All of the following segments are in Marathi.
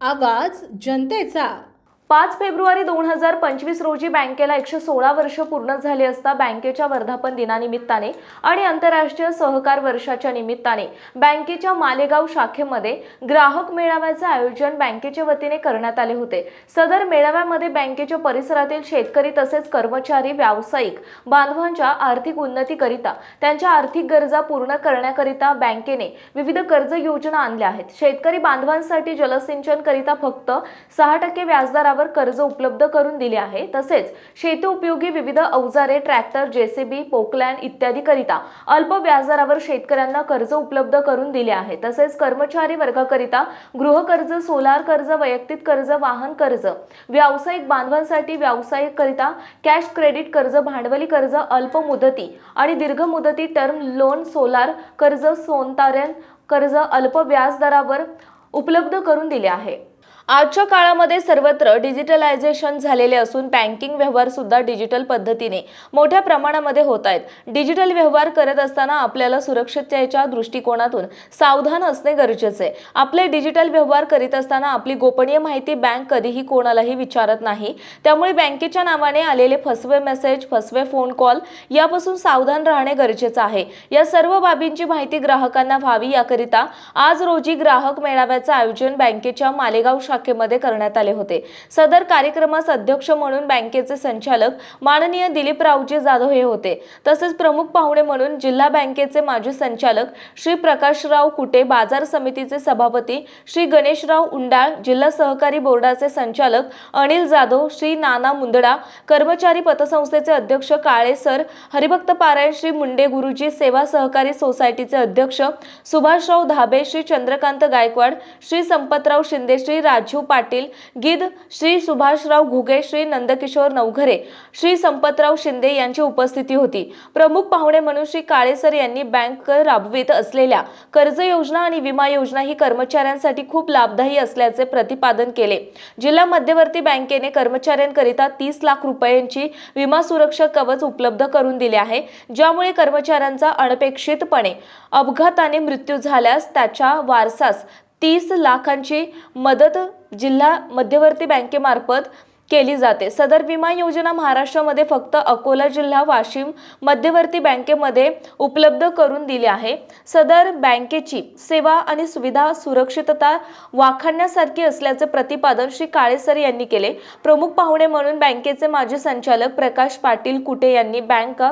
आवाज जनतेचा. पाच फेब्रुवारी दोन हजार पंचवीस रोजी बँकेला एकशे सोळा वर्ष पूर्ण झाले असता बँकेच्या वर्धापन दिनानिमित्ताने आणि आंतरराष्ट्रीय सहकार वर्षाच्या निमित्ताने बँकेच्या मालेगाव शाखेमध्ये ग्राहक मेळाव्याचे आयोजन बँकेच्या वतीने करण्यात आले होते. सदर मेळाव्यामध्ये बँकेच्या परिसरातील शेतकरी तसेच कर्मचारी व्यावसायिक बांधवांच्या आर्थिक उन्नतीकरिता त्यांच्या आर्थिक गरजा पूर्ण करण्याकरिता बँकेने विविध कर्ज योजना आणल्या आहेत. शेतकरी बांधवांसाठी जलसिंचन करिता फक्त सहा टक्के व्याजदरावर कर्ज उपलब्ध करून दिले आहे. तसेच शेती उपयोगी विविध अवजारे ट्रॅक्टर जेसीबी पोकलँड इत्यादी करिता अल्प व्याजदरावर शेतकऱ्यांना कर्ज उपलब्ध करून दिले आहे. तसेच कर्मचारी वर्गाकरिता गृहकर्ज सोलार कर्ज वैयक्तिक कर्ज वाहन कर्ज व्यावसायिक बांधवांसाठी व्यावसायिक करिता कॅश क्रेडिट कर्ज भांडवली कर्ज अल्प मुदती आणि दीर्घ मुदती टर्म लोन सोलार कर्ज सोनतारण कर्ज अल्प व्याजदरावर उपलब्ध करून दिले आहे. आजच्या काळामध्ये सर्वत्र डिजिटलायझेशन झालेले असून बँकिंग व्यवहार सुद्धा डिजिटल पद्धतीने मोठ्या प्रमाणामध्ये होत आहेत. डिजिटल व्यवहार करत असताना आपल्याला सुरक्षिततेच्या दृष्टिकोनातून सावधान असणे गरजेचे आहे. आपले डिजिटल व्यवहार करीत असताना आपली गोपनीय माहिती बँक कधीही कोणालाही विचारत नाही. त्यामुळे बँकेच्या नावाने आलेले फसवे मेसेज फसवे फोन कॉल यापासून सावधान राहणे गरजेचं आहे. या सर्व बाबींची माहिती ग्राहकांना व्हावी याकरिता आज रोजी ग्राहक मेळाव्याचं आयोजन बँकेच्या मालेगाव शाखेमध्ये करण्यात आले होते. सदर कार्यक्रमास अध्यक्ष म्हणून बँकेचे संचालक माननीय दिलीपरावजी जाधव हे होते. तसेच प्रमुख पाहुणे म्हणून जिल्हा बँकेचे माजी संचालक श्री प्रकाशराव कुटे बाजार समितीचे सभापती श्री गणेशराव उंडाळ जिल्हा सहकारी बोर्डाचे संचालक अनिल जाधव श्री नाना मुंदडा कर्मचारी पतसंस्थेचे अध्यक्ष काळे सर हरिभक्त पारायण श्री मुंडे गुरुजी सेवा सहकारी सोसायटीचे अध्यक्ष सुभाषराव धाबे श्री चंद्रकांत गायकवाड श्री संपतराव शिंदे श्री राज राजीव पाटील गिद श्री सुभाषराव घुगे श्री नंदकिशोर नवघरे श्री संपतराव शिंदे यांची उपस्थिती होती. प्रमुख पाहुणे म्हणून श्री काळेसर यांनी बँक राबवित असलेल्या कर्ज योजना आणि विमा योजना ही कर्मचाऱ्यांसाठी खूप लाभदायी असल्याचे प्रतिपादन केले. जिल्हा मध्यवर्ती बँकेने कर्मचाऱ्यांकरिता तीस लाख रुपयांची विमा सुरक्षा कवच उपलब्ध करून दिले आहे ज्यामुळे कर्मचाऱ्यांचा अनपेक्षितपणे अपघाताने मृत्यू झाल्यास त्याच्या वारसास तीस लाखांची मदत जिल्हा मध्यवर्ती बँकेमार्फत केली जाते. सदर विमा योजना महाराष्ट्रामध्ये फक्त अकोला जिल्हा वाशिम मध्यवर्ती बँकेमध्ये उपलब्ध करून दिली आहे. सदर बँकेची सेवा आणि सुविधा सुरक्षितता वाखाणण्यासारखी असल्याचे प्रतिपादन श्री काळेसर यांनी केले. प्रमुख पाहुणे म्हणून बँकेचे माजी संचालक प्रकाश पाटील कुटे यांनी बँक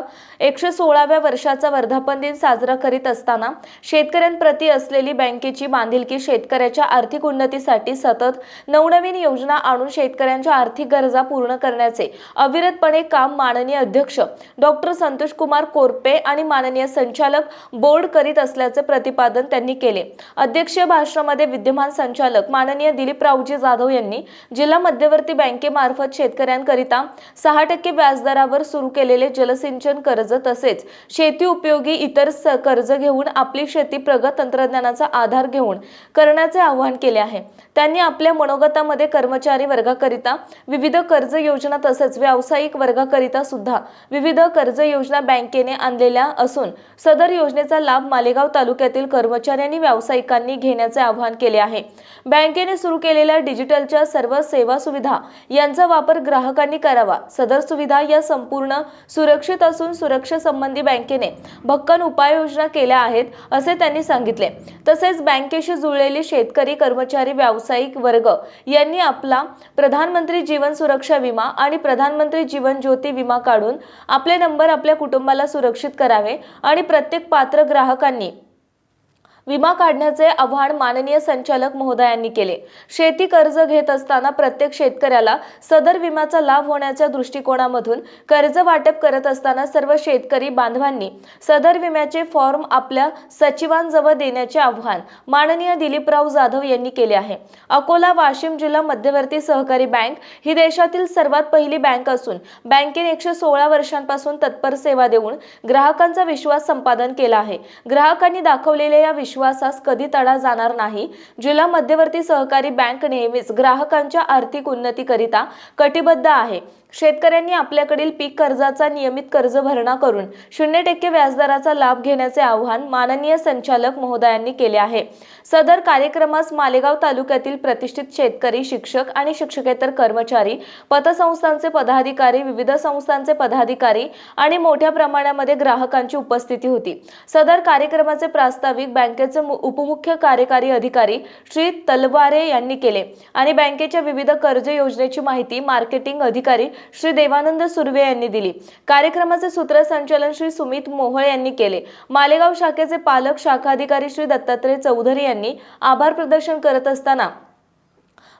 एकशे सोळाव्या वर्षाचा वर्धापन दिन साजरा करीत असताना शेतकऱ्यांप्रती असलेली बँकेची बांधिलकी शेतकऱ्याच्या आर्थिक उन्नतीसाठी सतत नवनवीन योजना आणून शेतकऱ्यांच्या आर्थिक गरजा पूर्ण करण्याचे. अविरतपणे काम माननीय अध्यक्ष डॉक्टर संतोष कुमार कोरपे आणि माननीय संचालक बोर्ड करीत असल्याचे प्रतिपादन त्यांनी केले. अध्यक्षीय भाषणामध्ये विद्यमान संचालक माननीय दिलीप रावजी जाधव यांनी जिल्हा मध्यवर्ती बँकेमार्फत शेतकऱ्यांकरिता सहा टक्के व्याजदरावर सुरू केलेले जलसिंचन कर्ज तसेच शेती उपयोगी इतर कर्ज घेऊन आपली शेती प्रगत तंत्रज्ञानाचा आधार घेऊन करण्याचे आवाहन केले आहे. त्यांनी आपल्या मनोगतामध्ये कर्मचारी वर्गाकरिता विविध कर्ज योजना तसेच व्यावसायिक वर्गाकरिता सुद्धा विविध कर्ज योजना बँकेने आणलेल्या असून सदर योजनेचा लाभ मालेगाव तालुक्यातील कर्मचाऱ्यांनी व्यावसायिकांनी घेण्याचे आवाहन केले आहे. बँकेने सुरू केलेल्या डिजिटलच्या सर्व सेवा सुविधा यांचा वापर ग्राहकांनी करावा. सदर सुविधा या संपूर्ण सुरक्षित असून सुरक्षेसंबंधी बँकेने भक्कन उपाययोजना केल्या आहेत असे त्यांनी सांगितले. तसेच बँकेशी जुळलेले शेतकरी कर्मचारी व्यावसायिक वर्ग यांनी आपला प्रधानमंत्री जीवन सुरक्षा विमा आणि प्रधानमंत्री जीवन ज्योती विमा काढून आपले नंबर आपल्या कुटुंबाला सुरक्षित करावे आणि प्रत्येक पात्र ग्राहकांनी विमा काढण्याचे आव्हान माननीय संचालक महोदयांनी केले. शेती कर्ज घेत असताना प्रत्येक शेतकऱ्याला सदर विम्याचा लाभ होण्याच्या दृष्टिकोनामधून कर्ज वाटप करत असताना सर्व शेतकरी बांधवांनी सदर विम्याचे फॉर्म आपल्या सचिवांजवळ देण्याचे आव्हान माननीय दिलीपराव जाधव यांनी केले आहे. अकोला वाशिम जिल्हा मध्यवर्ती सहकारी बँक ही देशातील सर्वात पहिली बँक असून बँकेने एकशे सोळा वर्षांपासून तत्पर सेवा देऊन ग्राहकांचा विश्वास संपादन केला आहे. ग्राहकांनी दाखवलेल्या या विश्वासास कधी तडा जाणार नाही. जिल्हा मध्यवर्ती सहकारी बँक नेहमीच ग्राहकांच्या आर्थिक उन्नतीकरिता कटिबद्ध आहे. शेतकऱ्यांनी आपल्याकडील पीक कर्जाचा नियमित कर्ज भरणा करून शून्य टक्के व्याजदराचा लाभ घेण्याचे आवाहन माननीय संचालक महोदयांनी केले आहे. सदर कार्यक्रमास मालेगाव तालुक्यातील प्रतिष्ठित शेतकरी शिक्षक आणि शिक्षकेतर कर्मचारी पतसंस्थांचे पदाधिकारी विविध संस्थांचे पदाधिकारी आणि मोठ्या प्रमाणामध्ये ग्राहकांची उपस्थिती होती. सदर कार्यक्रमाचे प्रास्ताविक बँकेचे मु- उपमुख्य कार्यकारी अधिकारी श्री तलवारे यांनी केले आणि बँकेच्या विविध कर्ज योजनेची माहिती मार्केटिंग अधिकारी श्री देवानंद सुर्वे यांनी दिली. कार्यक्रमाचे सूत्रसंचालन श्री सुमित मोहळ यांनी केले. मालेगाव शाखेचे पालक शाखाधिकारी श्री दत्तात्रय चौधरी यांनी आभार प्रदर्शन करत असताना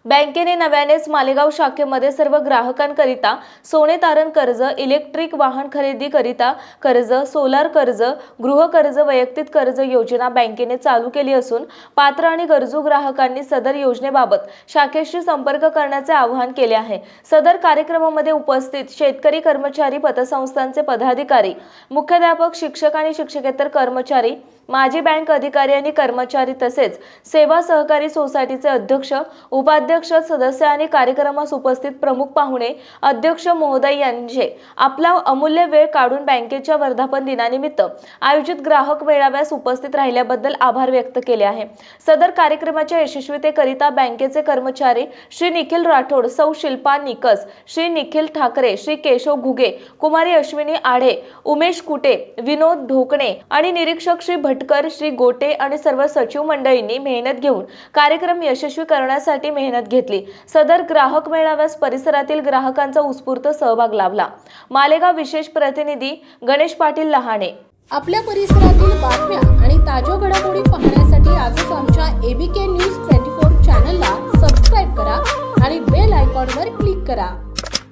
बँकेने नव्यानेच मालेगाव शाखेमध्ये सर्व ग्राहकांकरिता सोने तारण कर्ज इलेक्ट्रिक वाहन खरेदी करिता कर्ज सोलार कर्ज गृह कर्ज वैयक्तिक कर्ज योजना बँकेने चालू केली असून पात्र आणि गरजू ग्राहकांनी सदर योजनेबाबत शाखेशी संपर्क करण्याचे आवाहन केले आहे. सदर कार्यक्रमामध्ये उपस्थित शेतकरी कर्मचारी पतसंस्थांचे पदाधिकारी मुख्याध्यापक शिक्षक आणि शिक्षकेतर कर्मचारी माजी बँक अधिकारी आणि कर्मचारी तसेच सेवा सहकारी सोसायटीचे अध्यक्ष उपाध्यक्ष सदस्य आणि कार्यक्रमास उपस्थित प्रमुख पाहुणे अध्यक्ष महोदय यांचे आपला अमूल्य वेळ काढून बँकेच्या वर्धापन दिनानिमित्त आयोजित ग्राहक मेळाव्यास उपस्थित राहिल्याबद्दल आभार व्यक्त केले आहे. सदर कार्यक्रमाच्या यशस्वीतेकरिता बँकेचे कर्मचारी श्री निखिल राठोड सौ शिल्पा निकस श्री निखिल ठाकरे श्री केशव घुगे कुमारी अश्विनी आढे उमेश कुटे विनोद ढोकणे आणि निरीक्षक श्री भटकर श्री गोटे आणि सर्व सचिव मंडळींनी मेहनत घेऊन कार्यक्रम यशस्वी करण्यासाठी मेहनत घेतली. सदर ग्राहक मेळाव्यास परिसरातील ग्राहकांचा उत्स्फूर्त सहभाग लाभला. मालेगाव विशेष प्रतिनिधी गणेश पाटील लहाणे. आपल्या परिसरातील बातम्या आणि ताज्या घडामोडी पाहण्यासाठी आजच आमच्या एबीके न्यूज ट्वेंटी फोर चॅनलला सबस्क्राईब करा आणि बेल आयकॉनवर क्लिक करा.